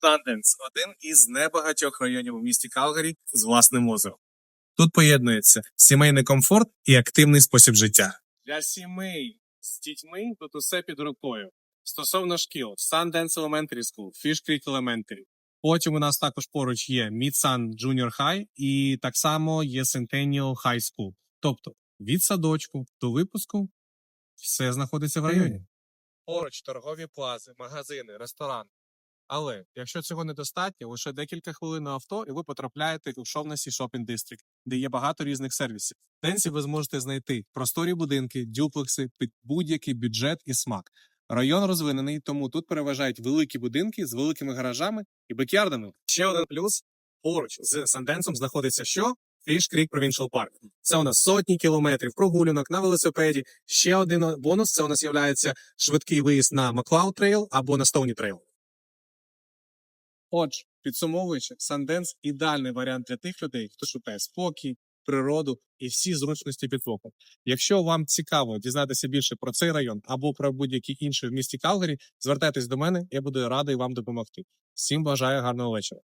Танденс один із небагатьох районів у місті Калгарі з власним озером. Тут поєднується сімейний комфорт і активний спосіб життя. Для сімей з дітьми тут усе під рукою. Стосовно шкіл, Sundance Elementary School, Fish Creek Elementary. Потім у нас також поруч є Mid-Sun Junior High і так само є Centennial High School. Тобто від садочку до випуску все знаходиться в районі. Поруч торгові плази, магазини, ресторан. Але якщо цього недостатньо, лише декілька хвилин на авто, і ви потрапляєте у Шовнасі Shopping District, де є багато різних сервісів. В Денсі ви зможете знайти просторі будинки, дюплекси під будь-який бюджет і смак. Район розвинений, тому тут переважають великі будинки з великими гаражами і бекярдами. Ще один плюс поруч з Санденсом знаходиться що? Fish Creek Provincial Park. Це у нас сотні кілометрів прогулянок на велосипеді. Ще один бонус це у нас є швидкий виїзд на Маклауд Трейл або на Стоуні Трейл. Отже, підсумовуючи, Санденс ідеальний варіант для тих людей, хто шукає спокій, природу і всі зручності під оком. Якщо вам цікаво дізнатися більше про цей район або про будь-які інші в місті Калгарі, звертайтесь до мене, я буду радий вам допомогти. Всім бажаю гарного вечора.